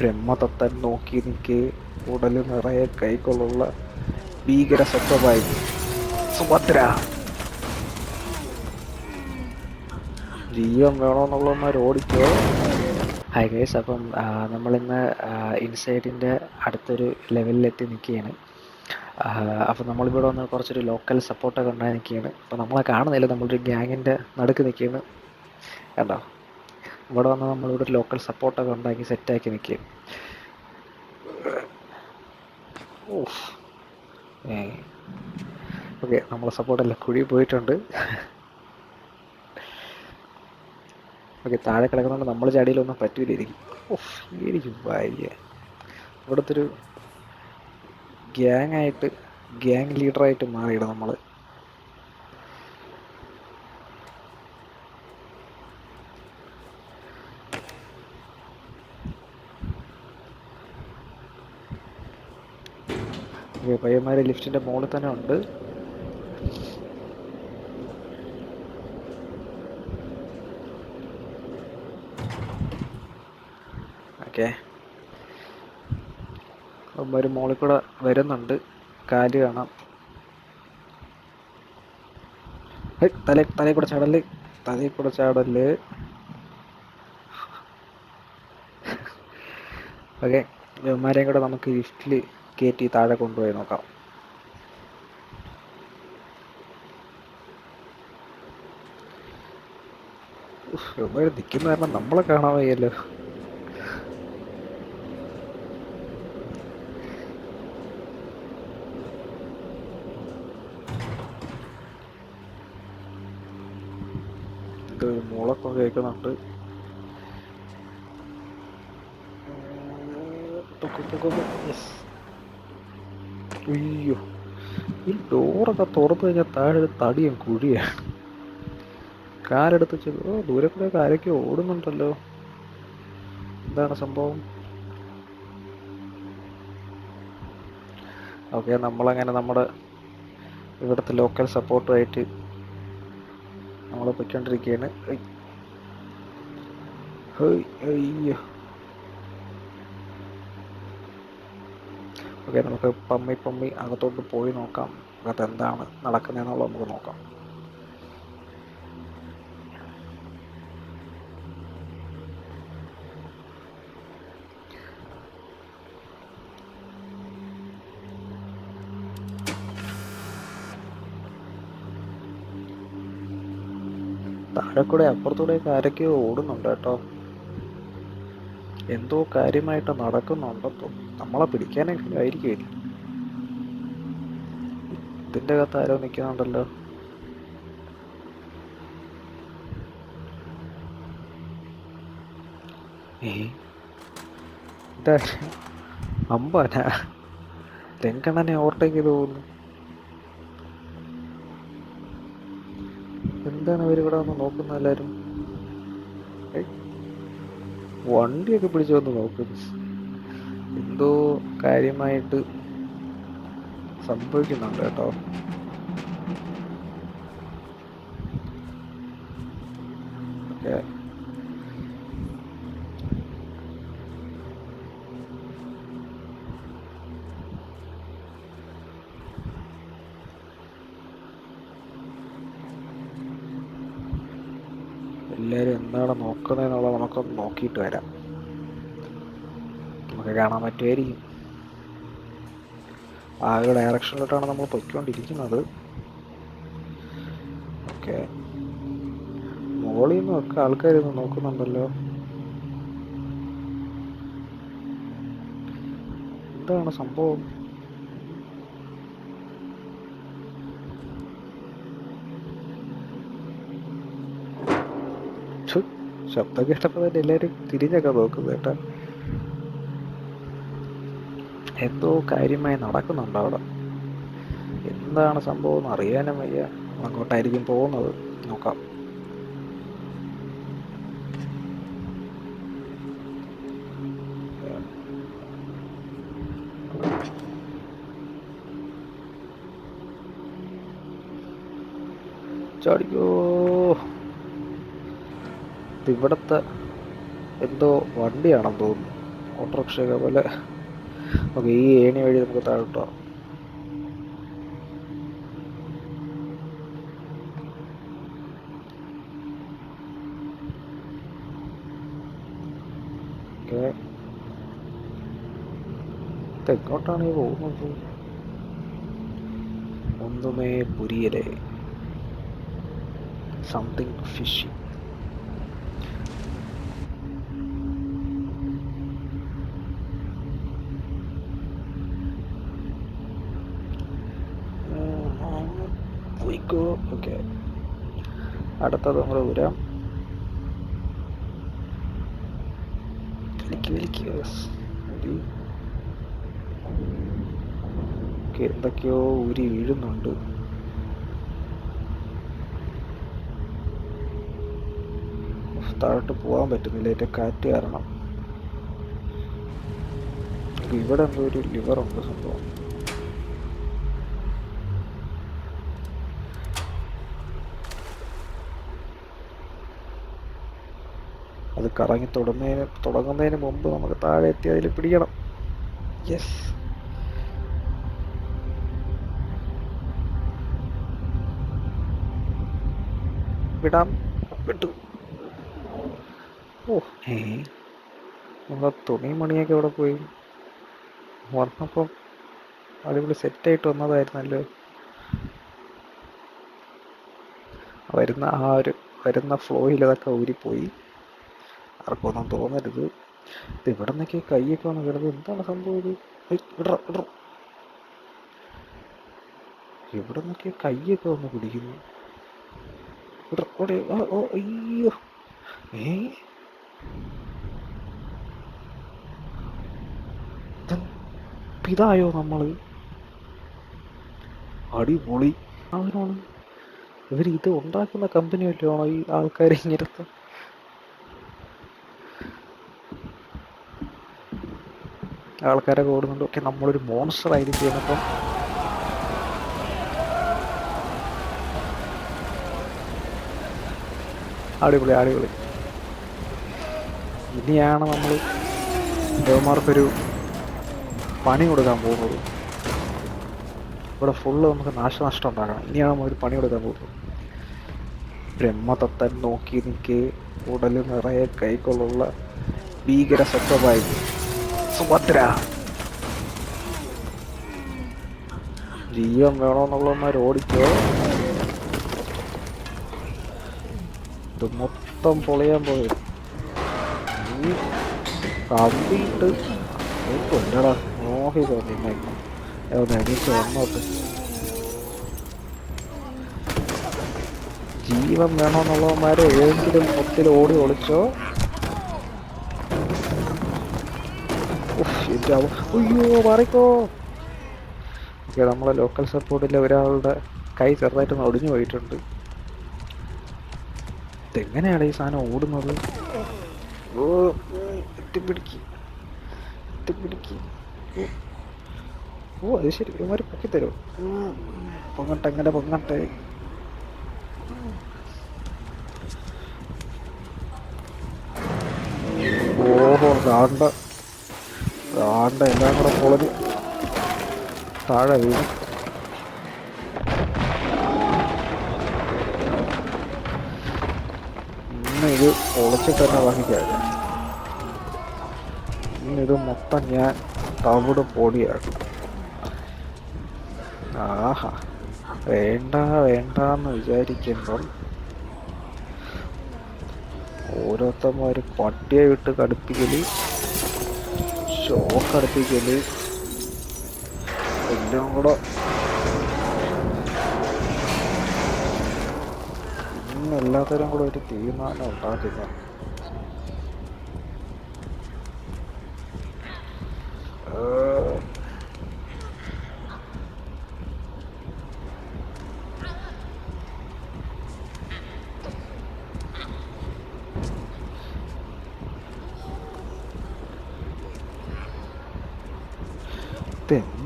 ബ്രഹ്മതത്തൻ നോക്കി നിൽക്കെ. ഉടൽ നിറയെ കൈകൊള്ളുള്ള ഭീകര സ്വപ്നമായി സുഭദ്ര. ജീവൻ വേണമെന്നുള്ളവന്മാർ ഓടിക്കോ. ഹൈ ഗൈസ് അപ്പം നമ്മളിന്ന് ഇൻസൈഡിന്റെ അടുത്തൊരു ലെവലിലെത്തി നിൽക്കുകയാണ് അപ്പോൾ നമ്മളിവിടെ വന്ന് കുറച്ചൊരു ലോക്കൽ സപ്പോർട്ടൊക്കെ ഉണ്ടായി നിൽക്കുകയാണ് അപ്പോൾ നമ്മളെ കാണുന്നില്ല നമ്മളൊരു ഗ്യാങ്ങിന്റെ നടുക്ക് നിൽക്കുകയാണ് കണ്ടോ? ഇവിടെ വന്ന് നമ്മളിവിടെ ലോക്കൽ സപ്പോർട്ടൊക്കെ ഉണ്ടാക്കി സെറ്റാക്കി നിൽക്കുകയാണ് ഓക്കെ നമ്മളെ സപ്പോർട്ടല്ല കുഴി പോയിട്ടുണ്ട്. ഓക്കെ താഴെ കിടക്കുന്നതുകൊണ്ട് നമ്മൾ ചാടിയിലൊന്നും പറ്റൂലിരിക്കും ഓഫ് ഇരിക്കും ഭാര്യ. ഇവിടുത്തെ ഒരു ഗ്യാങ് ആയിട്ട് ഗ്യാങ് ലീഡറായിട്ട് മാറിയിട നമ്മൾ പയ്യന്മാർ ലിഫ്റ്റിന്റെ മുകളിൽ തന്നെ ഉണ്ട്. ഒരു മോളിൽ കൂടെ വരുന്നുണ്ട്. കാൽ കാണാം. തല തലേ തലയിൽ കൂടെ ചാടൽ. തലയിൽ കൂടെ ചാടൽ. ഓക്കെ ഇവന്മാരെയും കൂടെ നമുക്ക് ലിഫ്റ്റിൽ കയറ്റി താഴെ കൊണ്ടുപോയി നോക്കാം. ഇവന്മാർ നിൽക്കുന്ന കാരണം നമ്മളെ കാണാൻ വയ്യല്ലോ. മുളക്കം കേൾക്കുന്നുണ്ട്. പൊക്ക് പൊക്ക് പൊക്ക്. അയ്യോ. ഈ ഡോറൊക്കെ തുറന്നു കഴിഞ്ഞാൽ താഴെ തടിയും കുഴിയാണ് കാലെടുത്ത് വെച്ച് ഓ ദൂരെ കൂടെ ആരൊക്കെ ഓടുന്നുണ്ടല്ലോ. എന്താണ് സംഭവം? ഓക്കെ നമ്മളങ്ങനെ നമ്മുടെ ഇവിടുത്തെ ലോക്കൽ സപ്പോർട്ടുമായിട്ട് നമ്മൾ പൊയ്ക്കൊണ്ടിരിക്കുകയാണ്. അയ്യോ. ഓക്കെ നമുക്ക് പമ്മി പമ്മി അകത്തോട്ട് പോയി നോക്കാം. അകത്ത് എന്താണ് നടക്കുന്നതെന്നുള്ളത് നമുക്ക് നോക്കാം. താഴെ കൂടെ അപ്പുറത്തൂടെ ആരൊക്കെയോ ഓടുന്നുണ്ട് കേട്ടോ. എന്തോ കാര്യമായിട്ട് നടക്കുന്നുണ്ടപ്പോ നമ്മളെ പിടിക്കാനെങ്കിലും ആയിരിക്കില്ല ഇതിന്റെ അകത്ത് ആരോ നിൽക്കുന്നുണ്ടല്ലോ. അമ്പാനാ രംഗണ്ണനെ ഓവർടേക്ക് ചെയ്ത് പോകുന്നു. എന്താണ് അവരിവിടെ വന്ന് നോക്കുന്ന എല്ലാരും ഏയ്, വണ്ടിയൊക്കെ പിടിച്ചു വന്ന് നോക്കുന്നു എന്തോ കാര്യമായിട്ട് സംഭവിക്കുന്നുണ്ട് കേട്ടോ. ഓക്കെ. എല്ലാവരും എന്താണ് നോക്കുന്നതെന്നുള്ളത് നമുക്കൊന്ന് നോക്കിയിട്ട് വരാം. നമുക്ക് കാണാൻ പറ്റുമായിരിക്കും. ആ ഒരു ഡയറക്ഷനിലോട്ടാണ് നമ്മൾ പൊയ്ക്കൊണ്ടിരിക്കുന്നത്. ഓക്കെ. മുകളിൽ നിന്നൊക്കെ ആൾക്കാർ ഇന്ന് നോക്കുന്നുണ്ടല്ലോ. എന്താണ് സംഭവം? ഛു, ശബ്ദം കേട്ടപ്പോൾ തന്നെ എല്ലാവരും തിരിഞ്ഞൊക്കെ നോക്കുന്നത് കേട്ടാ. എന്തോ കാര്യമായി നടക്കുന്നുണ്ട് അവിടെ. എന്താണ് സംഭവം എന്ന് അറിയാനും വയ്യ. അങ്ങോട്ടായിരിക്കും പോകുന്നത്. നോക്കാം. ചാടിക്കോ. ഇവിടത്തെ എന്തോ വണ്ടിയാണെന്ന് തോന്നുന്നു. ഓട്ടോറിക്ഷയൊക്കെ പോലെ. ഓക്കെ ഈ ഏണി വഴി നമുക്ക് താഴോട്ടോ തെക്കോട്ടാണ് ഈ പോകുന്നത്? ഒന്നുമേ പുരിയലേ. സംതിങ് ഫിഷി പോയിക്കോ ഓക്കെ. അടുത്തത് നമ്മൾ ഊരാം വലിക്ക് എന്തൊക്കെയോ ഊരി വീഴുന്നുണ്ട്. താഴോട്ട് പോകാൻ പറ്റുന്നില്ല. എന്റെ കാറ്റ് കാരണം. ഇവിടെ എന്തോ ഒരു ലിവർ ഉണ്ട് സംഭവം. അത് കറങ്ങി തുടങ്ങുന്നതിന് തുടങ്ങുന്നതിന് മുമ്പ് നമുക്ക് താഴെ എത്തി അതിൽ പിടിക്കണം. യെസ് വിടാം. വിട്ടു. ഓ ഏ നമ്മളെ തുണി മണിയൊക്കെ ഇവിടെ പോയി. വന്നപ്പം അടിപൊളി സെറ്റായിട്ട് വന്നതായിരുന്നല്ലോ. വരുന്ന ആ ഒരു വരുന്ന ഫ്ലോയിൽ അതൊക്കെ ഊരിപ്പോയി. ആർക്കൊന്നും തോന്നരുത്. ഇത് ഇവിടെ നിന്നൊക്കെ കൈയൊക്കെ വന്ന് കിടന്ന് എന്താണ് സംഭവം ഇത്? ഇടറ ഇടറ. ഇവിടെ നിന്നൊക്കെ കൈയൊക്കെ വന്ന് പിടിക്കുന്നു. ഓടെ, ഓ അയ്യോ. ഏ ഇത് ഇതായോ നമ്മൾ? അടിപൊളി. അവനാണ് ഇവർ ഇത് ഉണ്ടാക്കുന്ന കമ്പനി വല്ലതാണോ ഈ ആൾക്കാരെ ഇങ്ങനത്തെ? ആൾക്കാരൊക്കെ ഓടുന്നുണ്ട് ഓക്കെ നമ്മളൊരു മോൺസ്റ്റർ ആയിരിക്കും അപ്പം അടിപൊളി അടിപൊളി. ഇനിയാണ് നമ്മൾ ദേവന്മാർക്കൊരു പണി കൊടുക്കാൻ പോകുന്നത്. ഇവിടെ ഫുള്ള് നമുക്ക് നാശനഷ്ടം ഉണ്ടാക്കണം. ഇനിയാണ് നമ്മളൊരു പണി കൊടുക്കാൻ പോകുന്നത്. ബ്രഹ്മതത്തൻ നോക്കി നിൽക്കെ ഉടൽ നിറയെ കൈക്കൊള്ളുള്ള ഭീകര സെറ്റപ്പായി സുഭദ്ര. ജീവൻ വേണമെന്നുള്ളവന്മാർ ഓടിച്ചോ ഇത് മൊത്തം പൊളിയാൻ പോയി. നീ കമ്പിയിട്ട് കൊല്ലടാ മോഹി തോന്നി എണീച്ച് വന്നോട്ട് ജീവൻ വേണമെന്നുള്ളവന്മാരെ ഏതെങ്കിലും മൊത്തത്തിൽ ഓടി ഒളിച്ചോ. അവ- അയ്യോ മാറിക്കോ. ഓക്കെ നമ്മളെ ലോക്കൽ സപ്പോർട്ടിലെ ഒരാളുടെ കൈ ചെറുതായിട്ടൊന്ന് ഒടിഞ്ഞു പോയിട്ടുണ്ട്. ഇതെങ്ങനെയാണ് ഈ സാധനം ഓടുന്നത്? ഓ ഓ. അത് ശരി. ഇവന്മാർ പൊക്കി തരും. പൊങ്ങട്ടെ എങ്ങനെ പൊങ്ങട്ടെ. ഓഹോ ദാണ്ട ദാണ്ട എല്ലാം കൂടെ പൊളഞ്ഞ്. താഴെ വീണു. ഇന്ന് ഇത് പൊളിച്ച് തന്നെ വഹിക്കാം ഇന്നിത് മൊത്തം ഞാൻ തവിട് പൊടിയാക്കും. ആഹാ വേണ്ട വേണ്ടെന്ന് വിചാരിക്കുമ്പോൾ ഓരോരുത്തന്മാര് പട്ടിയെ വിട്ട് കടുപ്പിക്കൽ. ഷോക്ക് അടുപ്പിക്കൽ എല്ലാം കൂടെ. ഇന്ന് എല്ലാത്തരം കൂടെ ഒരു തീരുമാനം ഉണ്ടാക്കുന്ന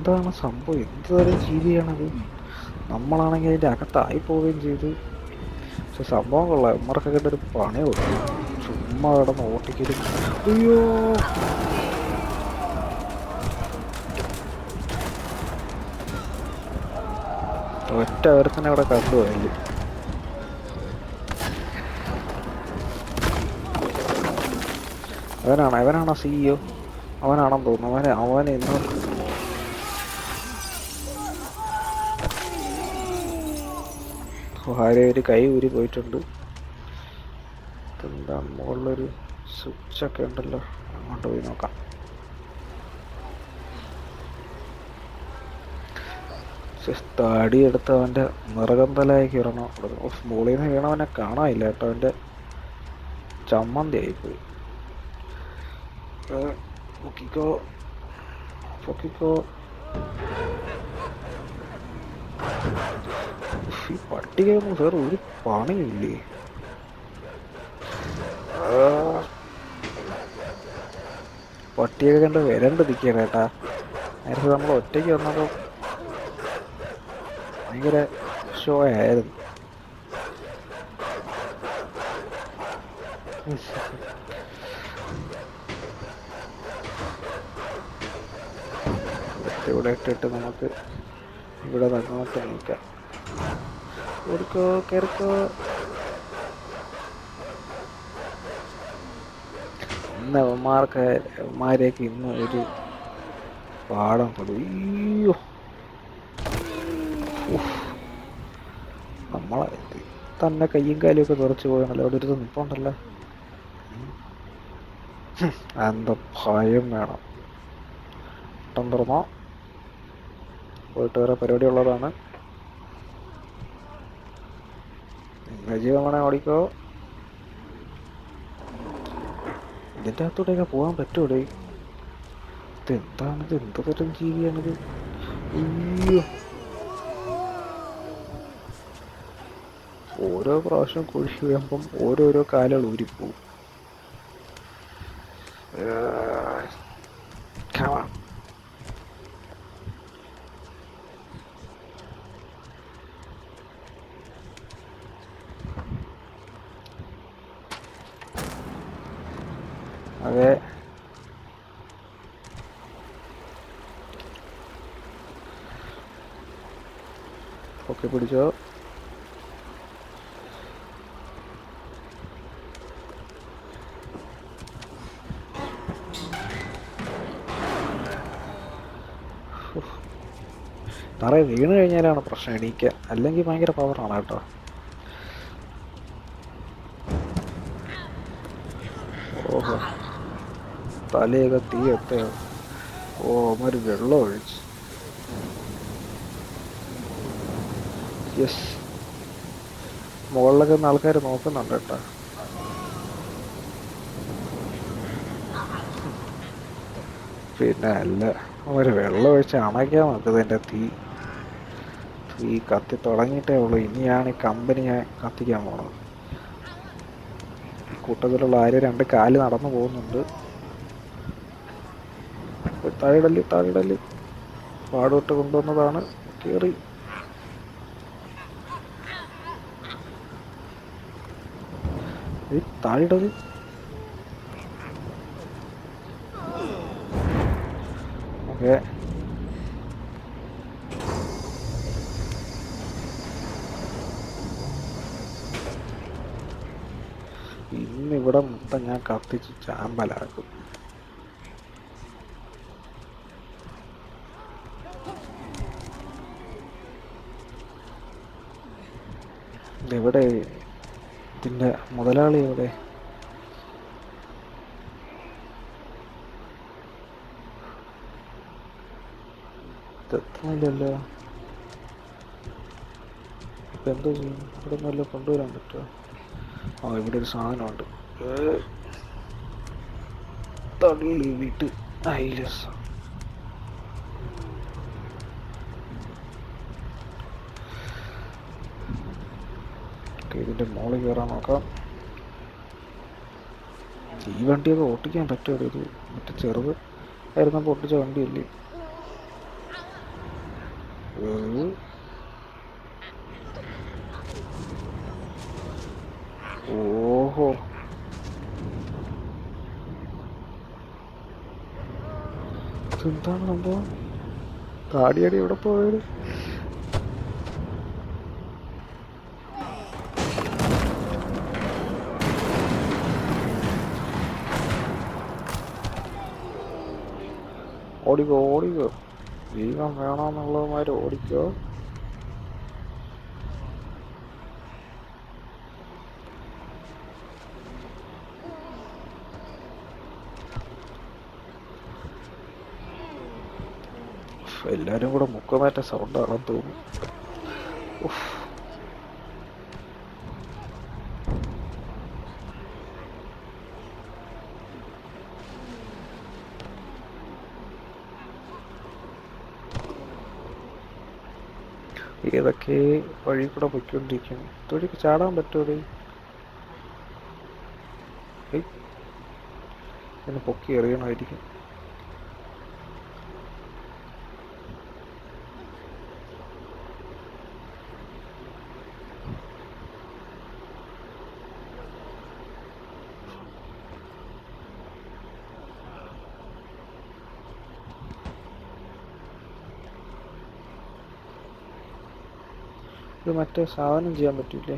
എന്താണ് സംഭവം? എന്ത് തരം ജീവിയാണത് നമ്മളാണെങ്കിൽ അതിന്റെ അകത്തായി പോവുകയും ചെയ്തു. പക്ഷെ സംഭവം കൊള്ളാം. ഇമ്മർക്കൊക്കെ ഒരു പണി കൊടുക്കും ചുമ്മാ കിടന്ന് ഓട്ടിക്കലും. അയ്യോ! ഒറ്റ അവരത്തന്നെ ഇവിടെ കണ്ടുപോയില്ല അവനാണ് അവനാണോ സിഇഒ അവനാണെന്ന് തോന്നുന്നു. അവനെ അവനെ ഇന്ന് ആരെ ഒരു കൈ ഊരി പോയിട്ടുണ്ട്. എന്താ മുകളിലൊരു സ്വിച്ച് ഒക്കെ ഉണ്ടല്ലോ. അങ്ങോട്ട് പോയി നോക്കാം. താടി എടുത്ത് അവന്റെ തലയായി കീറണം? മുകളിൽ നിന്ന് വീണവനെ കാണാനില്ല കേട്ടോ. അവന്റെ ചമ്മന്തി ആയിപ്പോയി. പൊക്കിക്കോ പൊക്കിക്കോ. ഈ പട്ടികയൊന്നും സാർ ഒരു പണിയില്ലേ. പട്ടിയൊക്കെ കണ്ട് വരണ്ട് നിൽക്കുകയാണ് കേട്ടാ നേരത്തെ നമ്മൾ ഒറ്റയ്ക്ക് വന്നപ്പോൾ ഭയങ്കര ഷോ ആയിരുന്നു ഇവിടെ ഇട്ടിട്ട് നമുക്ക് ഇവിടെ നന്നായിട്ട് നിൽക്കാം. ഓടിക്കോ കയറിക്കോ ഇന്ന് അവന്മാർക്ക് അവന്മാരെയൊക്കെ ഇന്ന് ഒരു പാടം കൊടുയ്യോ. നമ്മളെ തന്നെ കയ്യും കാലും ഒക്കെ തുറച്ചു പോയാണല്ലോ അവിടെ ഒരു നിപ്പുണ്ടല്ലോ. എന്താ ഭയം വേണം. ഇട്ടം തുറന്നോ. പോയിട്ട് വേറെ പരിപാടി ഉള്ളതാണ്. ജീവമണെ ഓടിക്കോ. ഇതിന്റെ അകത്തോടെയൊക്കെ പോകാൻ പറ്റൂടെ? ഇതെന്താണിത്? എന്ത് തരം ജീവിയാണിത്? അയ്യോ. ഓരോ പ്രാവശ്യം കുഴിച്ച് വീഴുമ്പം ഓരോരോ കാലുകൾ ഊരിപ്പോവും. അതെ ഓക്കെ പിടിച്ചോ. തറ വീണ് കഴിഞ്ഞാലാണ് പ്രശ്നം എണീക്കുക അല്ലെങ്കിൽ ഭയങ്കര പവറാണ് കേട്ടോ. ഓഹോ. തലയൊക്കെ തീ എത്തയോ ഓ അവന്മാര് വെള്ളം ഒഴിച്ച്. യെസ് മുകളിലൊക്കെ ആൾക്കാർ നോക്കുന്നുണ്ട് കേട്ടോ. പിന്നെ അല്ല ഒരു വെള്ളം ഒഴിച്ച് അണയ്ക്കാൻ നോക്കുന്നത് എന്റെ തീ. തീ കത്തി തുടങ്ങിയിട്ടേ ഉള്ളൂ. ഇനിയാണ് ഈ കമ്പനി ഞാൻ കത്തിക്കാൻ പോണത്. കൂട്ടത്തിലുള്ള ആര് രണ്ട് കാൽ നടന്നു പോകുന്നുണ്ട്. താഴിടൽ താഴിടൽ പാടോട്ട് കൊണ്ടുവന്നതാണ്. കേറി. താഴിടൽ ഓക്കെ. ഇന്ന് ഇവിടെ മൊത്തം ഞാൻ കത്തിച്ച് ചാമ്പലാക്കും. ഇതിന്റെ മുതലാളി എവിടെ ഇതെത്തുന്നില്ലല്ലോ ഇപ്പൊ എന്തോ ചെയ്യും? ഇവിടെ നല്ല കൊണ്ടുവരാൻ പറ്റുമോ? ആ ഇവിടെ ഒരു സാധനമുണ്ട്. തള്ളി വിട്ട് ഐലസ് ഇതിന്റെ മോളിൽ കയറാൻ നോക്കാം. ഈ വണ്ടിയൊക്കെ ഓട്ടിക്കാൻ പറ്റുമോ? ഇത് മറ്റേ ചെറുത് ആയിരുന്നപ്പോൾ ഓട്ടിച്ച വണ്ടിയല്ലേ? ഓഹോ. എന്താണ് സംഭവം? താടിയടി എവിടെ പോയത്? ഓടിക്കോ ഓടിക്കോ ജീവൻ വേണമെന്നുള്ളവന്മാര് ഓടിക്കോ. ഉഫ്, എല്ലാരും കൂടെ മുക്കമാറ്റ സൗണ്ടാണെന്ന് തോന്നുന്നു. ഏതൊക്കെ വഴി കൂടെ പൊയ്ക്കൊണ്ടിരിക്കുന്നു. ഇതുവഴിക്ക് ചാടാൻ പറ്റുമോ എന്നെ പൊക്കി എറിയണമായിരിക്കും. ഇത് മറ്റേ സാധനം ചെയ്യാൻ പറ്റൂലേ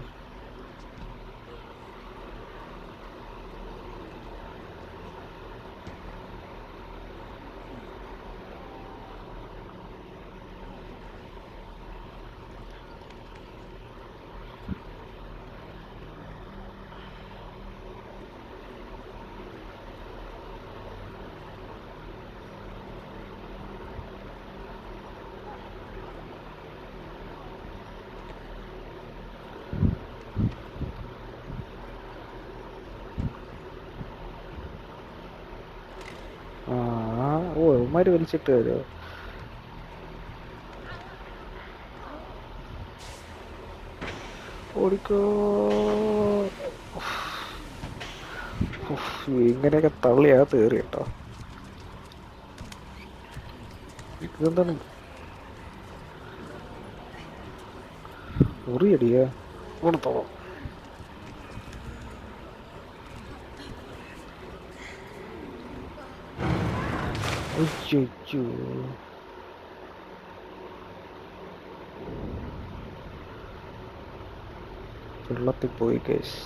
ആ ഓ ഇവന്മാര് വലിച്ചിട്ട് വരുമോ ഓടിക്കോ. ഇങ്ങനെയൊക്കെ തള്ളിയാ തേറി കേട്ടോ. ഇതെന്താണ്? ഉറിയടിയാ കൊടുത്തോ അയ്യോ വെള്ളത്തിൽ പോയി കേസ്